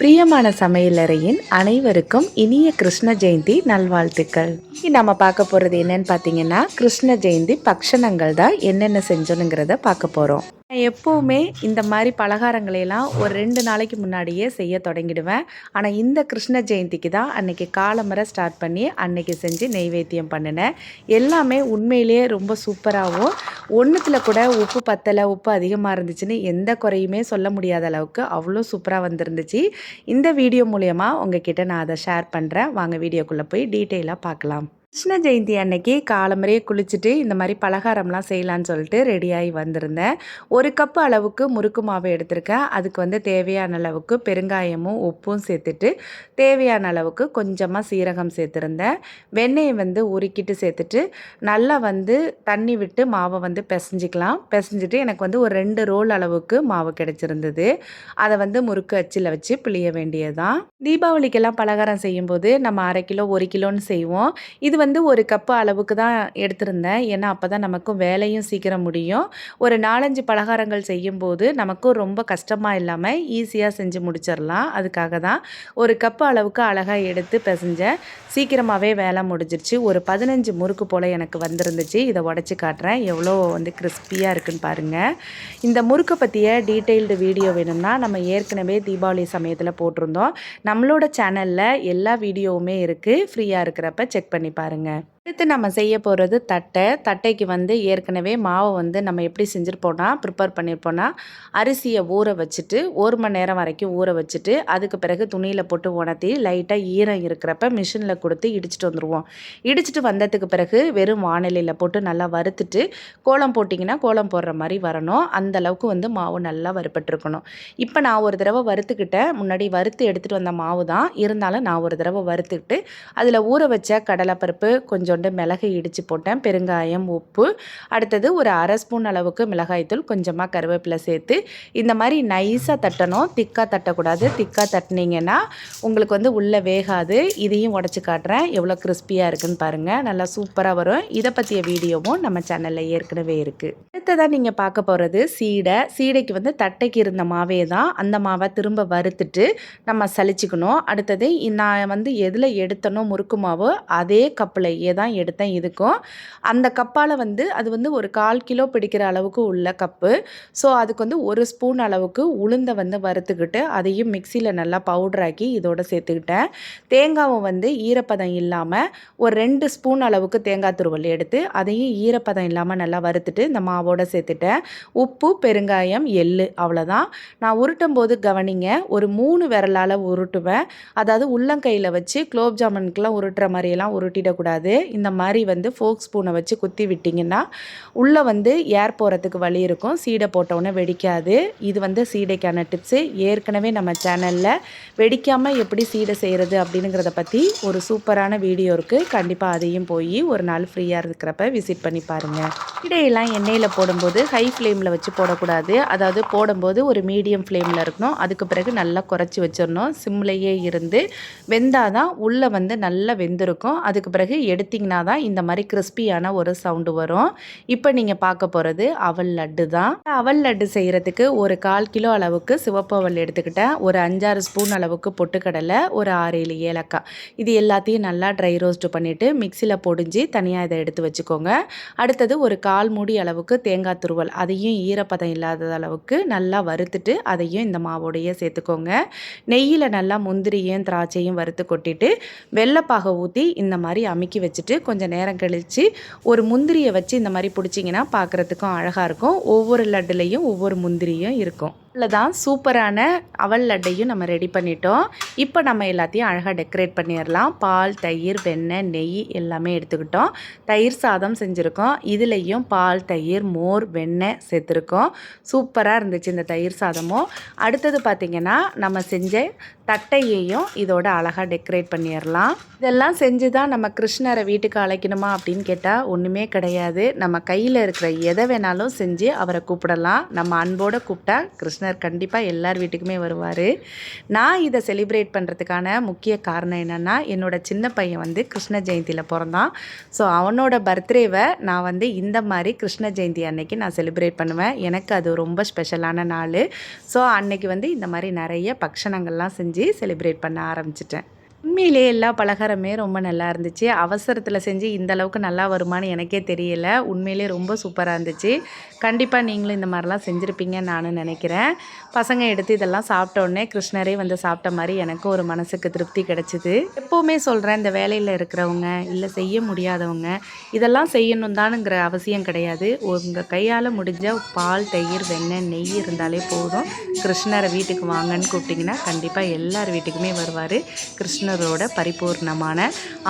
பிரியமான சமையலறையின் அனைவருக்கும் இனிய கிருஷ்ண ஜெயந்தி நல்வாழ்த்துக்கள். இன்னைக்கு நம்ம பார்க்க போகிறது என்னன்னு பார்த்தீங்கன்னா கிருஷ்ண ஜெயந்தி பக்ஷணங்கள் தான் என்னென்ன செஞ்சோனுங்கிறத பார்க்க போகிறோம் நான் எப்போவுமே இந்த மாதிரி பலகாரங்களையெல்லாம் ஒரு ரெண்டு நாளைக்கு முன்னாடியே செய்ய தொடங்கிடுவேன். ஆனால் இந்த கிருஷ்ண ஜெயந்திக்கு தான் அன்னைக்கு காலம்பரை ஸ்டார்ட் பண்ணி அன்னைக்கு செஞ்சு நெய்வேத்தியம் பண்ணினேன். எல்லாமே உண்மையிலேயே ரொம்ப சூப்பராகவும் ஒன்றுத்தில் கூட உப்பு பத்தலை உப்பு அதிகமாக இருந்துச்சுன்னு எந்த குறையுமே சொல்ல முடியாத அளவுக்கு அவ்வளோ சூப்பராக வந்திருந்துச்சு. இந்த வீடியோ மூலயமா உங்ககிட்ட நான் அதை ஷேர் பண்ணுறேன் வாங்க வீடியோக்குள்ளே போய் டீட்டெயிலாக பார்க்கலாம். கிருஷ்ண ஜெயந்தி அன்னைக்கு காலம்பரையே குளிச்சுட்டு இந்த மாதிரி பலகாரம்லாம் செய்யலான்னு சொல்லிட்டு ரெடியாகி வந்திருந்தேன். ஒரு கப்பு அளவுக்கு முறுக்கு மாவு எடுத்திருக்கேன். அதுக்கு வந்து தேவையான அளவுக்கு பெருங்காயமும் உப்பும் சேர்த்துட்டு தேவையான அளவுக்கு கொஞ்சமாக சீரகம் சேர்த்துருந்தேன். வெண்ணெயை வந்து உருக்கிட்டு சேர்த்துட்டு நல்லா வந்து தண்ணி விட்டு மாவை வந்து பிசைஞ்சிக்கலாம். பிசைஞ்சிட்டு எனக்கு வந்து ஒரு ரெண்டு ரோல் அளவுக்கு மாவு கிடச்சிருந்தது. அதை வந்து முறுக்கு அச்சில் வச்சு பிழிய வேண்டியதுதான். தீபாவளிக்கெல்லாம் பலகாரம் செய்யும்போது நம்ம அரை கிலோ ஒரு கிலோன்னு செய்வோம். இது வந்து ஒரு கப்பு அளவுக்கு தான் எடுத்திருந்தேன். ஏன்னா அப்போ தான் நமக்கும் வேலையும் சீக்கிரம் முடியும். ஒரு நாலஞ்சு பலகாரங்கள் செய்யும்போது நமக்கும் ரொம்ப கஷ்டமாக இல்லாமல் ஈஸியாக செஞ்சு முடிச்சிடலாம் அதுக்காக தான் ஒரு கப்பு அளவுக்கு அழகாக எடுத்து பிசைஞ்சேன். சீக்கிரமாகவே வேலை முடிஞ்சிருச்சு. ஒரு பதினஞ்சு முறுக்கு போல் எனக்கு வந்திருந்துச்சு. இதை உடச்சி காட்டுறேன். எவ்வளோ வந்து கிறிஸ்பியாக இருக்குன்னு பாருங்கள் இந்த முறுக்கை பற்றிய டீட்டெயில்டு வீடியோ வேணும்னா நம்ம ஏற்கனவே தீபாவளி சமயத்தில் போட்டிருந்தோம். நம்மளோட சேனலில் எல்லா வீடியோவுமே இருக்குது ஃப்ரீயாக இருக்கிறப்ப செக் பண்ணி பாருங்கள் பாருங்கள் அடுத்து நம்ம செய்ய போகிறது தட்டை. தட்டைக்கு வந்து ஏற்கனவே மாவை வந்து நம்ம எப்படி செஞ்சுருப்போம்னா ப்ரிப்பேர் பண்ணியிருப்போம்னா அரிசியை ஊற வச்சுட்டு ஒரு மணி நேரம் வரைக்கும் ஊற வச்சுட்டு அதுக்கு பிறகு துணியில் போட்டு உணர்த்தி லைட்டாக ஈரம் இருக்கிறப்ப மிஷினில் கொடுத்து இடிச்சிட்டு வந்துடுவோம் இடிச்சிட்டு வந்ததுக்கு பிறகு வெறும் வானிலையில் போட்டு நல்லா வறுத்துட்டு கோலம் போட்டிங்கன்னா கோலம் போடுற மாதிரி வரணும். அந்த அளவுக்கு வந்து மாவு நல்லா வறுப்பட்டுருக்கணும் இப்போ நான் ஒரு தடவை வறுத்துக்கிட்டேன். முன்னாடி வறுத்து எடுத்துகிட்டு வந்த மாவு தான் இருந்தாலும் நான் ஒரு தடவை வறுத்துக்கிட்டு அதில் ஊற வச்ச கடலைப்பருப்பு கொஞ்சம் கொஞ்சோண்டு மிளகு இடித்து போட்டேன். பெருங்காயம் உப்பு. அடுத்தது ஒரு அரை ஸ்பூன் அளவுக்கு மிளகாய்த்தூள் கொஞ்சமாக கருவேப்பிலை சேர்த்து இந்த மாதிரி நைஸாக தட்டணும். திக்காக தட்டக்கூடாது. திக்காக தட்டினீங்கன்னா உங்களுக்கு வந்து உள்ளே வேகாது. இதையும் உடச்சி காட்டுறேன். எவ்வளோ கிறிஸ்பியாக இருக்குன்னு பாருங்கள் நல்லா சூப்பராக வரும். இதை பற்றிய வீடியோவும் நம்ம சேனலில் ஏற்கனவே இருக்குது அடுத்ததாக நீங்கள் பார்க்க போகிறது சீடை. சீடைக்கு வந்து தட்டைக்கு இருந்த மாவே தான். அந்த மாவை திரும்ப வறுத்துட்டு நம்ம சலிச்சுக்கணும் அடுத்தது நான் வந்து எதில் எடுத்தனோ முறுக்கு மாவு அதே கப்பிலையே தான் எடுத்தேன் இதுக்கும். அந்த கப்பால் வந்து அது வந்து ஒரு கால் கிலோ பிடிக்கிற அளவுக்கு உள்ள கப்பு. ஸோ அதுக்கு வந்து ஒரு ஸ்பூன் அளவுக்கு உளுந்தை வந்து வறுத்துக்கிட்டு அதையும் மிக்சியில் நல்லா பவுடராக்கி இதோட சேர்த்துக்கிட்டேன். தேங்காவை வந்து ஈரப்பதம் இல்லாமல் ஒரு ரெண்டு ஸ்பூன் அளவுக்கு தேங்காய் துருவல் எடுத்து அதையும் ஈரப்பதம் இல்லாமல் நல்லா வறுத்துட்டு இந்த மாவோட சேர்த்துட்டேன். உப்பு பெருங்காயம் எள்ளு அவ்வளோதான் நான் உருட்டும் போது கவனிங்க ஒரு மூணு விரலால் உருட்டுவேன். அதாவது உள்ளங்கையில் வச்சு குலோப் ஜாமுனுக்கெலாம் உருட்டுற மாதிரியெல்லாம் உருட்டிடக்கூடாது. இந்த மாதிரி வந்து ஃபோக் ஸ்பூனை வச்சு குத்தி விட்டிங்கன்னா உள்ளே வந்து ஏர் போகிறதுக்கு வழி இருக்கும். சீடை போட்டவுடனே வெடிக்காது. இது வந்து சீடைக்கான டிப்ஸு ஏற்கனவே நம்ம சேனலில் வெடிக்காமல் எப்படி சீடை செய்கிறது அப்படிங்கிறத பற்றி ஒரு சூப்பரான வீடியோ இருக்குது கண்டிப்பாக அதையும் போய் ஒரு நாள் ஃப்ரீயாக இருக்கிறப்ப விசிட் பண்ணி பாருங்கள் சீடையெல்லாம் எண்ணெயில் போடும்போது ஹை ஃப்ளேமில் வச்சு போடக்கூடாது. அதாவது போடும்போது ஒரு மீடியம் ஃப்ளேமில் இருக்கணும். அதுக்கு பிறகு நல்லா குறைச்சி வச்சிடணும். சிம்லேயே இருந்து வெந்தாதான் உள்ளே வந்து நல்லா வெந்திருக்கும். அதுக்கு பிறகு எடுத்திங்கன்னா தான் இந்த மாதிரி கிறிஸ்பியான ஒரு சவுண்டு வரும். இப்போ நீங்கள் பார்க்க போகிறது அவல் லட்டு தான். அவல் லட்டு செய்கிறதுக்கு ஒரு கால் கிலோ அளவுக்கு சிவப்பு அவல் எடுத்துக்கிட்டேன். ஒரு அஞ்சாறு ஸ்பூன் அளவுக்கு பொட்டுக்கடலை ஒரு ஆறு ஏழு ஏலக்காய். இது எல்லாத்தையும் நல்லா ட்ரை ரோஸ்ட் பண்ணிவிட்டு மிக்சியில் பொடிஞ்சு தனியாக இதை எடுத்து வச்சுக்கோங்க. அடுத்தது ஒரு கால் மூடி அளவுக்கு தேங்காய் துருவல். அதையும் ஈரப்பதம் இல்லாத அளவுக்கு நல்லா வறுத்துட்டு அதையும் இந்த மாவோடையே சேர்த்துக்கோங்க. நெய்யில் நல்லா முந்திரியும் திராட்சையும் வறுத்து கொட்டிட்டு வெள்ளைப்பாக ஊற்றி இந்த மாதிரி அமுக்கி வச்சுட்டு கொஞ்சம் நேரம் கழித்து ஒரு முந்திரியை வச்சு இந்த மாதிரி பிடிச்சிங்கன்னா பார்க்குறதுக்கும் அழகாக இருக்கும். ஒவ்வொரு லட்டுலேயும் ஒவ்வொரு முந்திரியும் இருக்கும். இதில் தான் சூப்பரான அவல் லட்டையும் நம்ம ரெடி பண்ணிட்டோம். இப்போ நம்ம எல்லாத்தையும் அழகாக டெக்கரேட் பண்ணிடலாம். பால் தயிர் வெண்ணெய் நெய் எல்லாமே எடுத்துக்கிட்டோம். தயிர் சாதம் செஞ்சுருக்கோம். இதுலேயும் பால் தயிர் மோர் வெண்ணெய் சேர்த்துருக்கோம். சூப்பராக இருந்துச்சு இந்த தயிர் சாதமும். அடுத்தது பார்த்திங்கன்னா நம்ம செஞ்ச தட்டையையும் இதோட அழகாக டெக்கரேட் பண்ணிடலாம். இதெல்லாம் செஞ்சு தான் நம்ம கிருஷ்ணரை வீட்டுக்கு அழைக்கணுமா அப்படின்னு கேட்டால் ஒன்றுமே கிடையாது. நம்ம கையில் இருக்கிற எதை வேணாலும் செஞ்சு அவரை கூப்பிடலாம். நம்ம அன்போடு கூப்பிட்டா கிருஷ்ணர் கிருஷ்ணர் கண்டிப்பாக எல்லார் வீட்டுக்குமே வருவார். நான் இதை செலிப்ரேட் பண்ணுறதுக்கான முக்கிய காரணம் என்னென்னா என்னோடய சின்ன பையன் வந்து கிருஷ்ண ஜெயந்தியில் பிறந்தான். ஸோ அவனோட பர்த்டேவை நான் வந்து இந்த மாதிரி கிருஷ்ண ஜெயந்தி அன்னைக்கு நான் செலிப்ரேட் பண்ணுவேன். எனக்கு அது ரொம்ப ஸ்பெஷலான நாள். ஸோ அன்னைக்கு வந்து இந்த மாதிரி நிறைய பக்ஷணங்கள்லாம் செஞ்சு செலிப்ரேட் பண்ண ஆரம்பிச்சிட்டேன். உண்மையிலே எல்லா பலகாரமே ரொம்ப நல்லா இருந்துச்சு. அவசரத்தில் செஞ்சு இந்த அளவுக்கு நல்லா வருமான்னு எனக்கே தெரியல. உண்மையிலே ரொம்ப சூப்பராக இருந்துச்சு. கண்டிப்பாக நீங்களும் இந்த மாதிரிலாம் செஞ்சுருப்பீங்கன்னு நானும் நினைக்கிறேன். பசங்க எடுத்து இதெல்லாம் சாப்பிட்டோடனே கிருஷ்ணரே வந்து சாப்பிட்ட மாதிரி எனக்கும் ஒரு மனசுக்கு திருப்தி கிடச்சிது. எப்போவுமே சொல்கிறேன் இந்த வேலையில் இருக்கிறவங்க இல்லை செய்ய முடியாதவங்க இதெல்லாம் செய்யணும் தானுங்கிற அவசியம் கிடையாது. உங்கள் கையால் முடிஞ்ச பால் தயிர் வெண்ணெய் நெய் இருந்தாலே போதும். கிருஷ்ணரை வீட்டுக்கு வாங்கன்னு கூப்பிட்டிங்கன்னா கண்டிப்பாக எல்லார் வீட்டுக்குமே வருவார். கிருஷ்ணர் கிருஷ்ணரோட பரிபூர்ணமான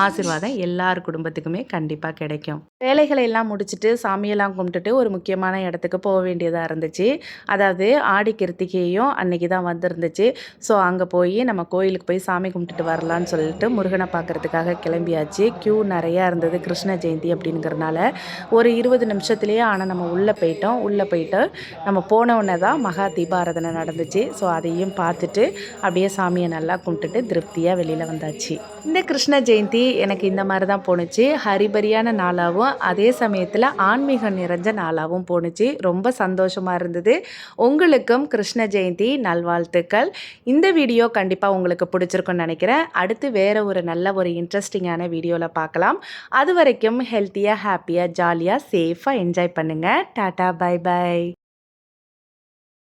ஆசிர்வாதம் எல்லார் குடும்பத்துக்குமே கண்டிப்பாக கிடைக்கும். வேலைகளை எல்லாம் முடிச்சுட்டு சாமியெல்லாம் கும்பிட்டுட்டு ஒரு முக்கியமான இடத்துக்கு போக வேண்டியதாக இருந்துச்சு. அதாவது ஆடி கிருத்திகையும் அன்னைக்கு தான் வந்திருந்துச்சு. ஸோ அங்கே போய் நம்ம கோயிலுக்கு போய் சாமி கும்பிட்டுட்டு வரலான்னு சொல்லிட்டு முருகனை பார்க்கறதுக்காக கிளம்பியாச்சு. க்யூ நிறையா இருந்தது கிருஷ்ண ஜெயந்தி அப்படிங்கிறனால. ஒரு இருபது நிமிஷத்துலேயே ஆனால் நம்ம உள்ளே போயிட்டோம். உள்ளே போயிட்டு நம்ம போனவுடனே தான் மகா தீபாராதனை நடந்துச்சு. ஸோ அதையும் பார்த்துட்டு அப்படியே சாமியை நல்லா கும்பிட்டுட்டு திருப்தியாக வெளியில் வந்தாச்சு. இந்த கிருஷ்ண ஜெயந்தி எனக்கு இந்த மாதிரி தான் போணுச்சு. ஹரிபரியான நாளாகவும் அதே சமயத்தில் ஆன்மீகம் நிறைஞ்ச நாளாகவும் போணுச்சு. ரொம்ப சந்தோஷமாக இருந்தது. உங்களுக்கும் கிருஷ்ண ஜெயந்தி நல்வாழ்த்துக்கள். இந்த வீடியோ கண்டிப்பாக உங்களுக்கு பிடிச்சிருக்குன்னு நினைக்கிறேன். அடுத்து வேறு ஒரு நல்ல ஒரு இன்ட்ரெஸ்டிங்கான வீடியோவில் பார்க்கலாம். அது வரைக்கும் ஹெல்த்தியாக ஹாப்பியாக ஜாலியாக சேஃபாக என்ஜாய் பண்ணுங்கள் டாட்டா பை பை